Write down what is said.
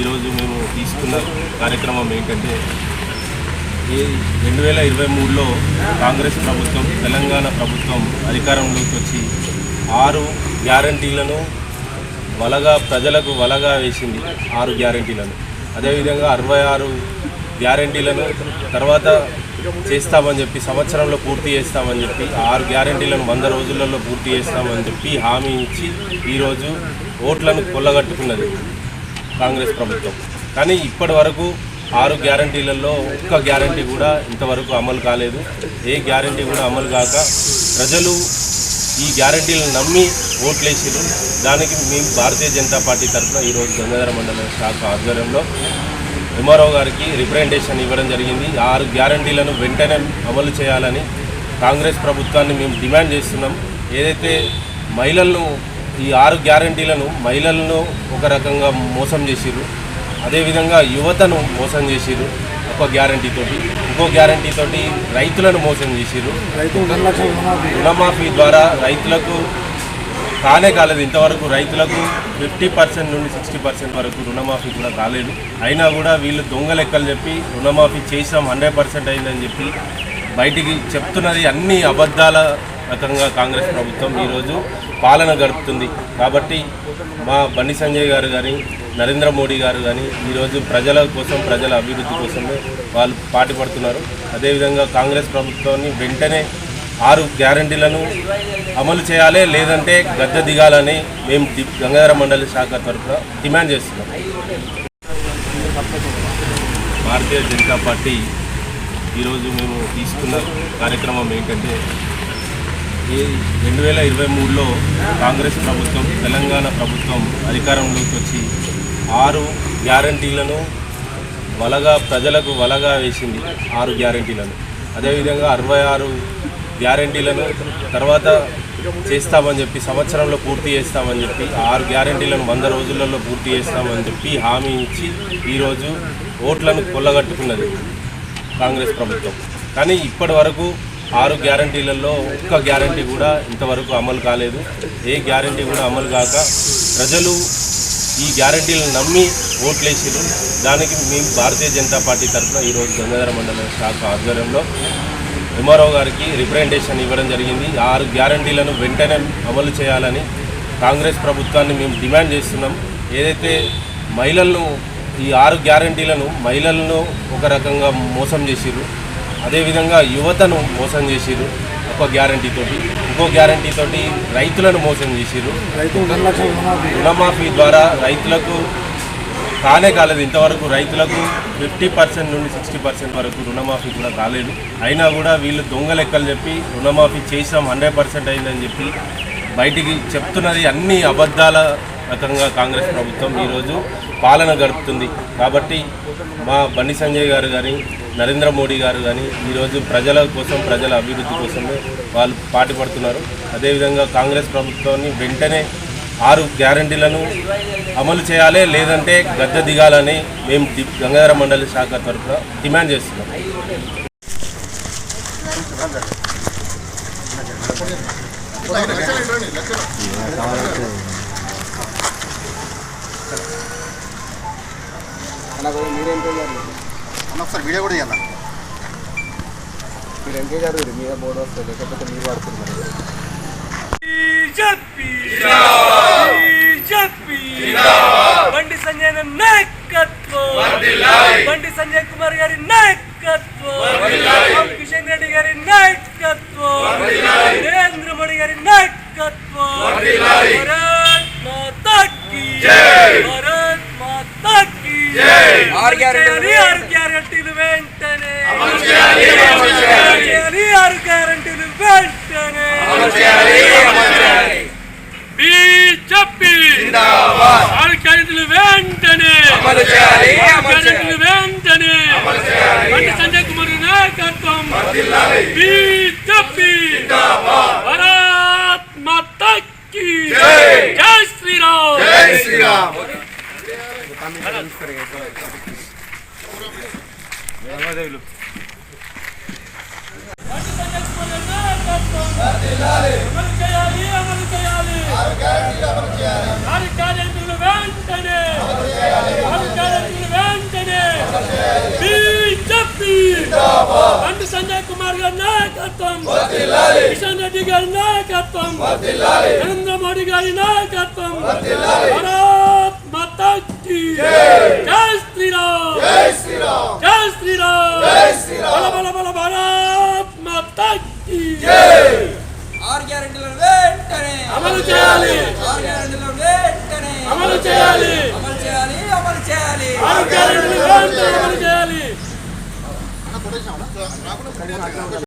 ఈరోజు మేము తీసుకున్న కార్యక్రమం ఏంటంటే ఈ రెండు వేల ఇరవై మూడులో కాంగ్రెస్ ప్రభుత్వం తెలంగాణ ప్రభుత్వం అధికారంలోకి వచ్చి ఆరు గ్యారంటీలను వలగా ప్రజలకు వలగా వేసింది ఆరు గ్యారంటీలను. అదేవిధంగా అరవై ఆరు గ్యారంటీలను తర్వాత చేస్తామని చెప్పి సంవత్సరంలో పూర్తి చేస్తామని చెప్పి ఆరు గ్యారంటీలను వంద రోజులలో పూర్తి చేస్తామని చెప్పి హామీ ఇచ్చి ఈరోజు ఓట్లను కొల్లగట్టుకున్నది. కాంగ్రెస్ ప్రభుత్వం. కానీ ఇప్పటి వరకు ఆరు గ్యారంటీలలో ఒక్క గ్యారంటీ కూడా ఇంతవరకు అమలు కాలేదు. ఏ గ్యారంటీ కూడా అమలు కాక ప్రజలు ఈ గ్యారంటీలను నమ్మి ఓట్లేసారు దానికి మేము భారతీయ జనతా పార్టీ తరఫున ఈరోజు గంగాధర మండలం శాఖ ఆధ్వర్యంలో ఉమారావు గారికి రిప్రజెంటేషన్ ఇవ్వడం జరిగింది. ఆరు గ్యారంటీలను వెంటనే అమలు చేయాలని కాంగ్రెస్ ప్రభుత్వాన్ని మేము డిమాండ్ చేస్తున్నాం. ఏదైతే మహిళలను ఈ ఆరు గ్యారంటీలను మహిళలను ఒక రకంగా మోసం చేసిర్రు. అదేవిధంగా యువతను మోసం చేసిర్రు ఒక గ్యారంటీ తోటి. ఇంకో గ్యారంటీ తోటి రైతులను మోసం చేసిర్రు. రుణమాఫీ. ద్వారా రైతులకు కానే కాలేదు. ఇంతవరకు రైతులకు ఫిఫ్టీ పర్సెంట్ నుండి సిక్స్టీ పర్సెంట్ వరకు రుణమాఫీ కూడా కాలేదు. అయినా కూడా వీళ్ళు దొంగ లెక్కలు చెప్పి రుణమాఫీ చేసాం హండ్రెడ్ పర్సెంట్ అయిందని చెప్పి బయటికి చెప్తున్నది అన్ని అబద్ధాల రకంగా కాంగ్రెస్ ప్రభుత్వం ఈరోజు పాలన గడుపుతుంది. కాబట్టి మా బండి సంజయ్ గారు కానీ నరేంద్ర మోడీ గారు కానీ ఈరోజు ప్రజల కోసం ప్రజల అభివృద్ధి కోసమే వాళ్ళు పాటుపడుతున్నారు అదేవిధంగా కాంగ్రెస్ ప్రభుత్వాన్ని వెంటనే ఆరు గ్యారంటీలను అమలు చేయాలి లేదంటే గద్దె దిగాలని మేము గంగాధర మండలి శాఖ తరఫున డిమాండ్ చేస్తున్నాం. భారతీయ జనతా పార్టీ ఈరోజు మేము తీసుకున్న కార్యక్రమం ఏంటంటే ఈ రెండు వేల ఇరవై మూడులో కాంగ్రెస్ ప్రభుత్వం తెలంగాణ ప్రభుత్వం అధికారంలోకి వచ్చి ఆరు గ్యారంటీలను వలగా ప్రజలకు వలగా వేసింది ఆరు గ్యారంటీలను. అదేవిధంగా అరవై ఆరు గ్యారంటీలను తర్వాత చేస్తామని చెప్పి సంవత్సరంలో పూర్తి చేస్తామని చెప్పి ఆరు గ్యారంటీలను వంద రోజులలో పూర్తి చేస్తామని చెప్పి హామీ ఇచ్చి ఈరోజు ఓట్లను కొల్లగట్టుకున్నది కాంగ్రెస్ ప్రభుత్వం. కానీ ఇప్పటి వరకు ఆరు గ్యారంటీలలో ఒక్క గ్యారంటీ కూడా ఇంతవరకు అమలు కాలేదు. ఏ గ్యారంటీ కూడా అమలు కాక ప్రజలు ఈ గ్యారంటీలను నమ్మి ఓట్లేసారు దానికి మేము భారతీయ జనతా పార్టీ తరఫున ఈరోజు గంగాధర మండల శాఖ ఆధ్వర్యంలో ఎంఆర్ఓ గారికి రిప్రజెంటేషన్ ఇవ్వడం జరిగింది. ఆరు గ్యారంటీలను వెంటనే అమలు చేయాలని కాంగ్రెస్ ప్రభుత్వాన్ని మేము డిమాండ్ చేస్తున్నాం. ఏదైతే మహిళలను ఈ ఆరు గ్యారంటీలను మహిళలను ఒక రకంగా మోసం చేసిర్రు. అదేవిధంగా యువతను మోసం చేసిర్రు ఒక గ్యారంటీ తోటి. ఇంకో గ్యారంటీ తోటి రైతులను మోసం చేసిర్రు. రుణమాఫీ. ద్వారా రైతులకు కానే కాలేదు. ఇంతవరకు రైతులకు ఫిఫ్టీ పర్సెంట్ నుండి సిక్స్టీ పర్సెంట్ వరకు రుణమాఫీ కూడా కాలేదు. అయినా కూడా వీళ్ళు దొంగ లెక్కలు చెప్పి రుణమాఫీ చేసాం హండ్రెడ్ పర్సెంట్ అయిందని చెప్పి బయటికి చెప్తున్నది అన్ని అబద్ధాల రకంగా కాంగ్రెస్ ప్రభుత్వం ఈరోజు పాలన గడుపుతుంది. కాబట్టి మా బండి సంజయ్ గారు కానీ నరేంద్ర మోడీ గారు కానీ ఈరోజు ప్రజల కోసం ప్రజల అభివృద్ధి కోసమే వాళ్ళు పాటుపడుతున్నారు అదేవిధంగా కాంగ్రెస్ ప్రభుత్వాన్ని వెంటనే ఆరు గ్యారంటీలను అమలు చేయాలి లేదంటే గద్దె దిగాలని మేము గంగాధర మండలి శాఖ తరఫున డిమాండ్ చేస్తున్నాం. అన్న ఒకసారి వీడియో కూడా ఇవ్వాల మీరు ఎంగేజ్ అడుగురు మీద బోర్డు వస్తుంది లేకపోతే మీరు పడుతున్నారు బండి సంజయ్ నాయకత్వం! బండి సంజయ్ కుమార్ గారి నాయకత్వం! రామ్ కిషన్ రెడ్డి గారి నాయకత్వం! నరేంద్ర మోడీ గారి నాయకత్వం! భారత్ మాతా కీ భారత్ మాతా కీ ఆరు గ్యారెంటీలు ఆరు గ్యారెంటీలు వెంటనే. అమలు చేయాలి అమలు చేయాలి. ఆరు గ్యారెంటీలు వెంటనే. అమలు చేయాలి అమలు చేయాలి. బీజేపీ. జిందాబాద్. ఆరు సంజయ్ కుమార్ నాయకత్వం. బీజేపీ. బండి సంజయ్ కుమార్ గారి నాయకత్వం. కిషన్ రెడ్డి గారి నాయకత్వం. నరేంద్ర మోడీ గారి నాయకత్వం. భారత్ మాతా జై. శ్రీరామ్. జై శ్రీరామ్. బల బల బల భారత్ మాతా ఆరు గ్యారెంటీలను వెంటనే. అమలు చేయాలి. ఆరు గ్యారెంటీలను వెంటనే. అమలు చేయాలి. అమలు చేయాలి అమలు చేయాలి. ఆరు గ్యారెంటీలు వెంటనే. అమలు చేయాలి